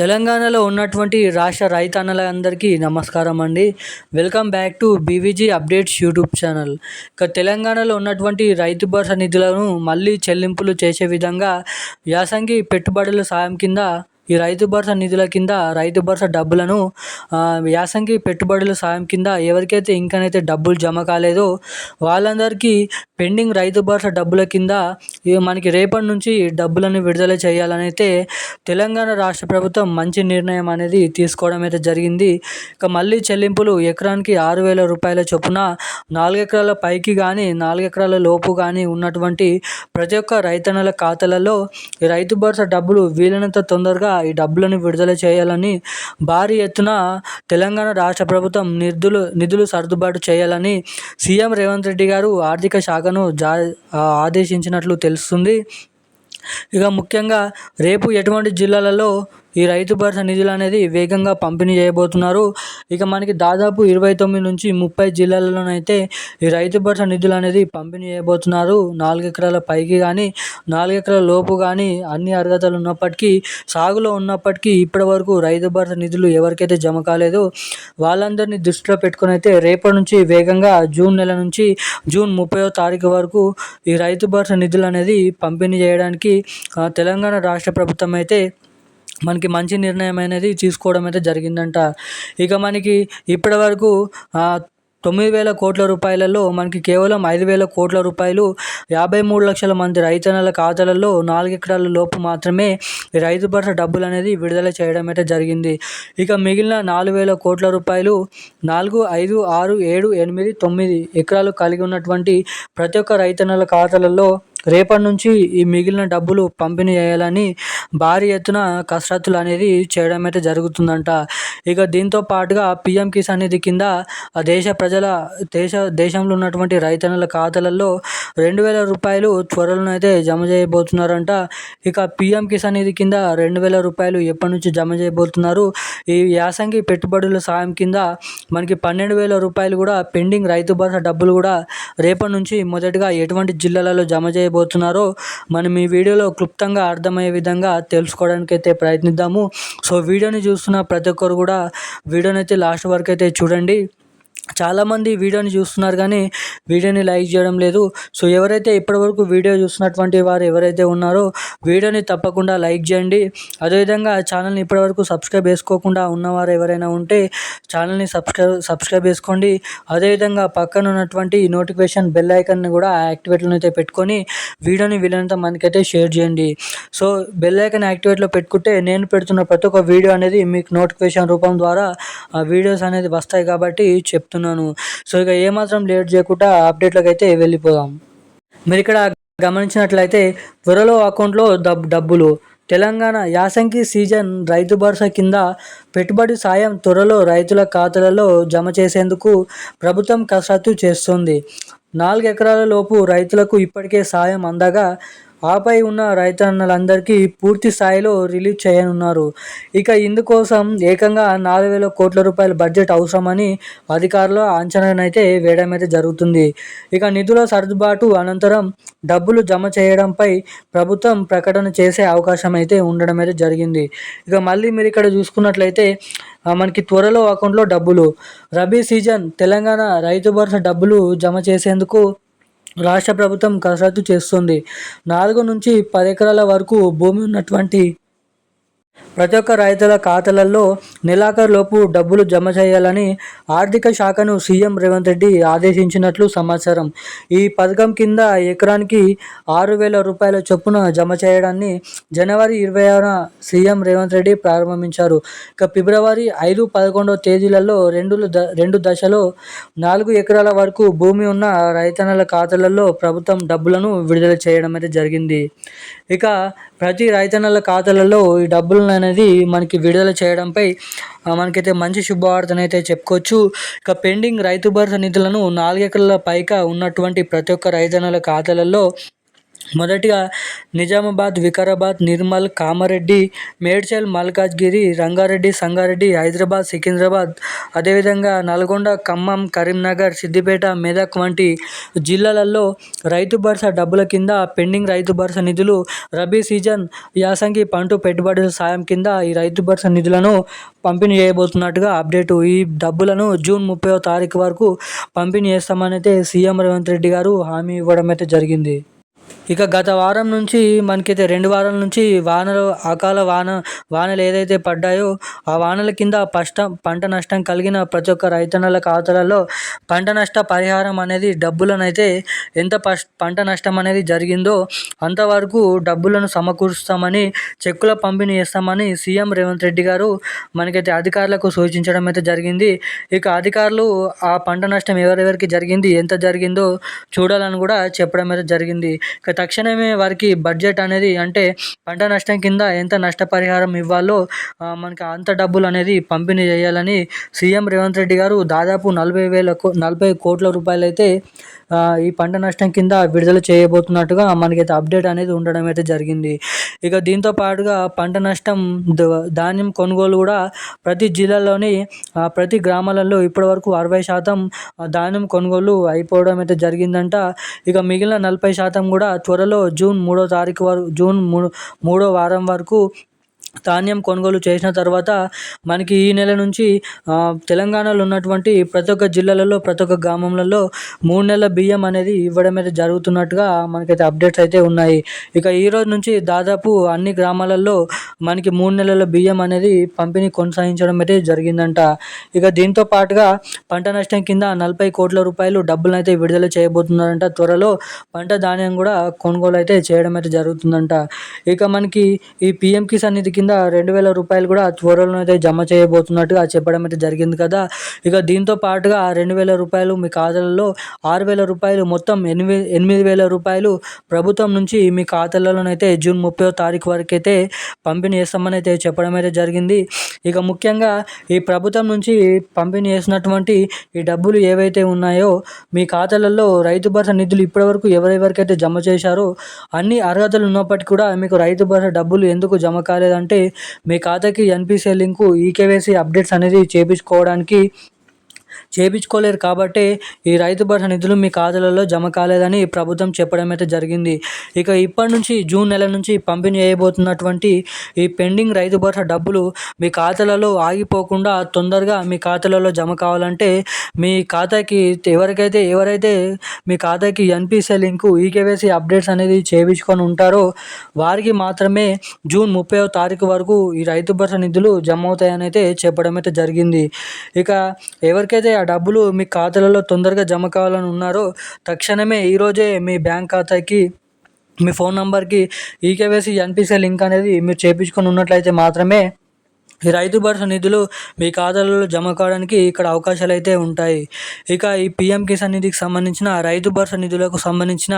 తెలంగాణలో ఉన్నటువంటి రాష్ట్ర రైతన్నలందరికీ నమస్కారం అండి. Welcome back to BVG updates YouTube channel. ఇక తెలంగాణలో ఉన్నటువంటి రైతు భరోసా నిధులను మళ్ళీ చెల్లింపులు చేసే విధంగా యాసంగి పెట్టుబడుల సాయం కింద ఈ రైతు భరోసా నిధుల కింద రైతు భరోసా డబ్బులను యాసంగి పెట్టుబడుల సాయం కింద ఎవరికైతే ఇంకనైతే డబ్బులు జమ కాలేదో వాళ్ళందరికీ పెండింగ్ రైతు భరోసా డబ్బుల కింద మనకి రేపటి నుంచి డబ్బులను విడుదల చేయాలని అయితే తెలంగాణ రాష్ట్ర ప్రభుత్వం మంచి నిర్ణయం అనేది తీసుకోవడం అయితే జరిగింది. ఇక మళ్ళీ చెల్లింపులు ఎకరానికి ఆరు వేల రూపాయల చొప్పున నాలుగు ఎకరాల పైకి కానీ నాలుగు ఎకరాల లోపు కానీ ఉన్నటువంటి ప్రతి ఒక్క రైతన్నల ఖాతాలలో ఈ రైతు భరోసా డబ్బులు వీలైనంత తొందరగా ఈ డబ్బులను విడుదల చేయాలని భారీ ఎత్తున తెలంగాణ రాష్ట్ర ప్రభుత్వం నిధులు నిధులు సర్దుబాటు చేయాలని సీఎం రేవంత్ రెడ్డి గారు ఆర్థిక శాఖను జా ఆదేశించినట్లు తెలుస్తుంది. ఇక ముఖ్యంగా రేపు ఎటువంటి జిల్లాలలో ఈ రైతు భరోసా నిధులు అనేది వేగంగా పంపిణీ చేయబోతున్నారు. ఇక మనకి దాదాపు ఇరవై తొమ్మిది నుంచి ముప్పై జిల్లాలలోనైతే ఈ రైతు భరోసా నిధులు అనేది పంపిణీ చేయబోతున్నారు. నాలుగు ఎకరాల పైకి కానీ నాలుగు ఎకరాల లోపు కానీ అన్ని అర్హతలు ఉన్నప్పటికీ సాగులో ఉన్నప్పటికీ ఇప్పటి వరకు రైతు భరోసా నిధులు ఎవరికైతే జమ కాలేదో వాళ్ళందరినీ దృష్టిలో పెట్టుకొని అయితే రేపటి నుంచి వేగంగా జూన్ నెల నుంచి జూన్ ముప్పైవ తారీఖు వరకు ఈ రైతు భరోసా నిధులు అనేది పంపిణీ చేయడానికి తెలంగాణ రాష్ట్ర ప్రభుత్వం అయితే మనకి మంచి నిర్ణయం అనేది తీసుకోవడం అయితే జరిగిందంట. ఇక మనకి ఇప్పటివరకు తొమ్మిది వేల కోట్ల రూపాయలలో మనకి కేవలం ఐదు వేల కోట్ల రూపాయలు యాభై మూడు లక్షల మంది రైతన్నల ఖాతాలలో నాలుగు ఎకరాల లోపు మాత్రమే రైతు భరోసా డబ్బులు అనేది విడుదల చేయడం అయితే జరిగింది. ఇక మిగిలిన నాలుగు వేల కోట్ల రూపాయలు నాలుగు ఐదు ఆరు ఏడు ఎనిమిది తొమ్మిది ఎకరాలు కలిగి ఉన్నటువంటి ప్రతి ఒక్క రైతన్నల ఖాతాలలో రేపటి నుంచి ఈ మిగిలిన డబ్బులు పంపిణీ చేయాలని భారీ ఎత్తున కసరత్తులు అనేది చేయడం అయితే జరుగుతుందంట. ఇక దీంతో పాటుగా పిఎం కిసాన్ నిధి కింద ఆ దేశ ప్రజల దేశ దేశంలో ఉన్నటువంటి రైతన్నల ఖాతాలలో రెండు వేల రూపాయలు త్వరలో అయితే జమ చేయబోతున్నారంట. ఇక పిఎం కిసాన్ నిధి కింద రెండు వేల రూపాయలు ఎప్పటి నుంచి జమ చేయబోతున్నారు? ఈ యాసంగి పెట్టుబడుల సాయం కింద మనకి పన్నెండు వేల రూపాయలు కూడా పెండింగ్ రైతు భరోసా డబ్బులు కూడా రేపటి నుంచి మొదటగా ఎటువంటి జిల్లాలలో జమ చేయ చేయబోతున్నారో మనం ఈ వీడియోలో క్లుప్తంగా అర్థమయ్యే విధంగా తెలుసుకోవడానికి అయితే ప్రయత్నిద్దాము. సో వీడియోని చూస్తున్న ప్రతి ఒక్కరు కూడా వీడియోని అయితే లాస్ట్ వరకు అయితే చూడండి. చాలామంది వీడియోని చూస్తున్నారు కానీ వీడియోని లైక్ చేయడం లేదు. సో ఎవరైతే ఇప్పటివరకు వీడియో చూస్తున్నటువంటి వారు ఎవరైతే ఉన్నారో వీడియోని తప్పకుండా లైక్ చేయండి. అదేవిధంగా ఛానల్ని ఇప్పటివరకు సబ్స్క్రైబ్ చేసుకోకుండా ఉన్నవారు ఎవరైనా ఉంటే ఛానల్ని సబ్స్క్రైబ్ సబ్స్క్రైబ్ చేసుకోండి. అదేవిధంగా పక్కన ఉన్నటువంటి నోటిఫికేషన్ బెల్ ఐకన్ని కూడా యాక్టివేట్లో అయితే పెట్టుకొని వీడియోని వీలైనంత మనకైతే షేర్ చేయండి. సో బెల్ ఐకన్ యాక్టివేట్లో పెట్టుకుంటే నేను పెడుతున్న ప్రతి ఒక్క వీడియో అనేది మీకు నోటిఫికేషన్ రూపం ద్వారా ఆ వీడియోస్ అనేది వస్తాయి కాబట్టి చెప్తున్నాను. సో ఇక ఏమాత్రం లేట్ చేయకుండా అప్డేట్లకు అయితే వెళ్ళిపోదాం. మీరు ఇక్కడ గమనించినట్లయితే త్వరలో అకౌంట్లో డబ్ డబ్బులు. తెలంగాణ యాసంగి సీజన్ రైతు భరోసా కింద పెట్టుబడి సాయం త్వరలో రైతుల ఖాతాలలో జమ చేసేందుకు ప్రభుత్వం కసరత్తు చేస్తుంది. నాలుగు ఎకరాల లోపు రైతులకు ఇప్పటికే సాయం అందగా ఆపై ఉన్న రైతన్నలందరికీ పూర్తి స్థాయిలో రిలీజ్ చేయనున్నారు. ఇక ఇందుకోసం ఏకంగా నాలుగు వేల కోట్ల రూపాయల బడ్జెట్ అవసరమని అధికారుల అంచనానైతే వేయడం అయితే జరుగుతుంది. ఇక నిధుల సర్దుబాటు అనంతరం డబ్బులు జమ చేయడంపై ప్రభుత్వం ప్రకటన చేసే అవకాశం అయితే ఉండడం అయితే జరిగింది. ఇక మళ్ళీ మీరు ఇక్కడ చూసుకున్నట్లయితే మనకి త్వరలో అకౌంట్లో డబ్బులు. రబీ సీజన్ తెలంగాణ రైతు భరోసా డబ్బులు జమ చేసేందుకు రాష్ట్ర ప్రభుత్వం కసరత్తు చేస్తుంది. నాలుగు నుంచి పది ఎకరాల వరకు భూమి ఉన్నటువంటి ప్రతి ఒక్క రైతుల ఖాతాలలో నెలాఖరులోపు డబ్బులు జమ చేయాలని ఆర్థిక శాఖను సీఎం రేవంత్ రెడ్డి ఆదేశించినట్లు సమాచారం. ఈ పథకం కింద ఎకరానికి ఆరు వేల రూపాయల చొప్పున జమ చేయడాన్ని జనవరి ఇరవై ఆరున సీఎం రేవంత్ రెడ్డి ప్రారంభించారు. ఇక ఫిబ్రవరి ఐదు పదకొండవ తేదీలలో రెండు ద రెండు దశలో నాలుగు ఎకరాల వరకు భూమి ఉన్న రైతన్నల ఖాతాలలో ప్రభుత్వం డబ్బులను విడుదల చేయడం అయితే జరిగింది. ఇక ప్రతి రైతన్నల ఖాతాలలో ఈ డబ్బులను అనేది మనకి విడుదల చేయడంపై మనకైతే మంచి శుభవార్తను అయితే చెప్పుకోవచ్చు. ఇక పెండింగ్ రైతు భరోసా నిధులను నాలుగు ఎకరాల పైగా ఉన్నటువంటి ప్రతి ఒక్క రైతన్నల ఖాతాలలో మొదటిగా నిజామాబాద్ వికారాబాద్ నిర్మల్ కామారెడ్డి మేడ్చల్ మల్కాజ్గిరి రంగారెడ్డి సంగారెడ్డి హైదరాబాద్ సికింద్రాబాద్ అదేవిధంగా నల్గొండ ఖమ్మం కరీంనగర్ సిద్దిపేట మెదక్ వంటి జిల్లాలలో రైతు భరోసా డబ్బుల కింద పెండింగ్ రైతు భరోసా నిధులు రబీ సీజన్ యాసంగి పంట పెట్టుబడుల సాయం కింద ఈ రైతు భరోసా నిధులను పంపిణీ చేయబోతున్నట్టుగా అప్డేటు. ఈ డబ్బులను జూన్ ముప్పై తారీఖు వరకు పంపిణీ చేస్తామని అయితే సీఎం రేవంత్ రెడ్డి గారు హామీ ఇవ్వడం అయితే జరిగింది. ఇక గత వారం నుంచి మనకైతే రెండు వారాల నుంచి వానలు అకాల వాన వానలు ఏదైతే పడ్డాయో ఆ వానల కింద పష్ట పంట నష్టం కలిగిన ప్రతి ఒక్క రైతన్నల ఖాతాలలో పంట నష్ట పరిహారం అనేది డబ్బులను అయితే ఎంత పష్ పంట నష్టం అనేది జరిగిందో అంతవరకు డబ్బులను సమకూరుస్తామని చెక్కుల పంపిణీ చేస్తామని సీఎం రేవంత్ రెడ్డి గారు మనకైతే అధికారులకు సూచించడం అయితే జరిగింది. ఇక అధికారులు ఆ పంట నష్టం ఎవరెవరికి జరిగింది ఎంత జరిగిందో చూడాలని కూడా చెప్పడం అయితే జరిగింది. తక్షణమే వారికి బడ్జెట్ అనేది అంటే పంట నష్టం కింద ఎంత నష్టపరిహారం ఇవ్వాలో మనకి అంత డబ్బులు అనేది పంపిణీ చేయాలని సీఎం రేవంత్ రెడ్డి గారు దాదాపు నలభై వేల నలభై కోట్ల రూపాయలు అయితే ఈ పంట నష్టం కింద విడుదల చేయబోతున్నట్టుగా మనకైతే అప్డేట్ అనేది ఉండడం అయితే జరిగింది. ఇక దీంతో పాటుగా పంట నష్టం ధాన్యం కొనుగోలు కూడా ప్రతి జిల్లాలోని ప్రతి గ్రామాలలో ఇప్పటివరకు అరవై శాతం ధాన్యం కొనుగోలు అయిపోవడం అయితే జరిగిందంట. ఇక మిగిలిన నలభై శాతం కూడా త్వరలో జూన్ మూడో తారీఖు వరకు జూన్ మూడో వారం వరకు ధాన్యం కొనుగోలు చేసిన తర్వాత మనకి ఈ నెల నుంచి తెలంగాణలో ఉన్నటువంటి ప్రతి ఒక్క జిల్లాలలో ప్రతి ఒక్క గ్రామంలలో మూడు నెలల బియ్యం అనేది ఇవ్వడం అయితే జరుగుతున్నట్టుగా మనకైతే అప్డేట్స్ అయితే ఉన్నాయి. ఇక ఈ రోజు నుంచి దాదాపు అన్ని గ్రామాలలో మనకి మూడు నెలల బియ్యం అనేది పంపిణీ కొనసాగించడం అయితే జరిగిందంట. ఇక దీంతో పాటుగా పంట నష్టం కింద నలభై కోట్ల రూపాయలు డబ్బులను అయితే విడుదల చేయబోతున్నారంట. త్వరలో పంట ధాన్యం కూడా కొనుగోలు అయితే చేయడం అయితే జరుగుతుందంట. ఇక మనకి ఈ పిఎం కిసాన్ నిధికి కింద రెండు వేల రూపాయలు కూడా త్వరలో అయితే జమ చేయబోతున్నట్టుగా చెప్పడం అయితే జరిగింది కదా. ఇక దీంతో పాటుగా రెండు వేల రూపాయలు మీ ఖాతాలలో ఆరు వేల రూపాయలు మొత్తం ఎనిమిది ఎనిమిది వేల రూపాయలు ప్రభుత్వం నుంచి మీ ఖాతాలలోనైతే జూన్ ముప్పై తారీఖు వరకు అయితే పంపిణీ చేస్తామని అయితే చెప్పడం అయితే జరిగింది. ఇక ముఖ్యంగా ఈ ప్రభుత్వం నుంచి పంపిణీ చేసినటువంటి ఈ డబ్బులు ఏవైతే ఉన్నాయో మీ ఖాతాలలో రైతు భరోసా నిధులు ఇప్పటివరకు ఎవరెవరికైతే జమ చేశారో అన్ని అర్హతలు ఉన్నప్పటికీ కూడా మీకు రైతు భరోసా డబ్బులు ఎందుకు జమ కాలేదంటే అంటే మీ ఖాతాకి ఎన్పిసిఐ లింకు ఈకేవైసీ అప్డేట్స్ అనేది చేయించుకోవడానికి చేయించుకోలేరు కాబట్టి ఈ రైతు భరోసా నిధులు మీ ఖాతాలలో జమ కాలేదని ప్రభుత్వం చెప్పడం అయితే జరిగింది. ఇక ఇప్పటి నుంచి జూన్ నెల నుంచి పంపిణీ చేయబోతున్నటువంటి ఈ పెండింగ్ రైతు భరోసా డబ్బులు మీ ఖాతాలలో ఆగిపోకుండా తొందరగా మీ ఖాతాలలో జమ కావాలంటే మీ ఖాతాకి ఎవరికైతే ఎవరైతే మీ ఖాతాకి ఎన్పిసి లింకు ఈకేవైసీ అప్డేట్స్ అనేది చేయించుకొని ఉంటారో వారికి మాత్రమే జూన్ ముప్పై తారీఖు వరకు ఈ రైతు భరోసా నిధులు జమ అవుతాయని అయితే చెప్పడం అయితే జరిగింది. ఇక ఎవరికైతే ఆ డబ్బులు మీ ఖాతాలలో తొందరగా జమ కావాలని ఉన్నారో తక్షణమే ఈరోజే మీ బ్యాంక్ ఖాతాకి మీ ఫోన్ నెంబర్కి ఈకేవైసీ ఎన్పిసి లింక్ అనేది మీరు చేయించుకొని ఉన్నట్లయితే మాత్రమే ఈ రైతు భరోసా నిధులు మీ ఖాతాలలో జమ కావడానికి ఇక్కడ అవకాశాలు అయితే ఉంటాయి. ఇక ఈ పిఎం కిసాన్ నిధికి సంబంధించిన రైతు భరోసా నిధులకు సంబంధించిన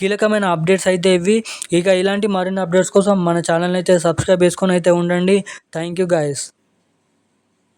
కీలకమైన అప్డేట్స్ అయితే ఇవి. ఇక ఇలాంటి మరిన్ని అప్డేట్స్ కోసం మన ఛానల్ అయితే సబ్స్క్రైబ్ చేసుకొని అయితే ఉండండి. Thank you guys.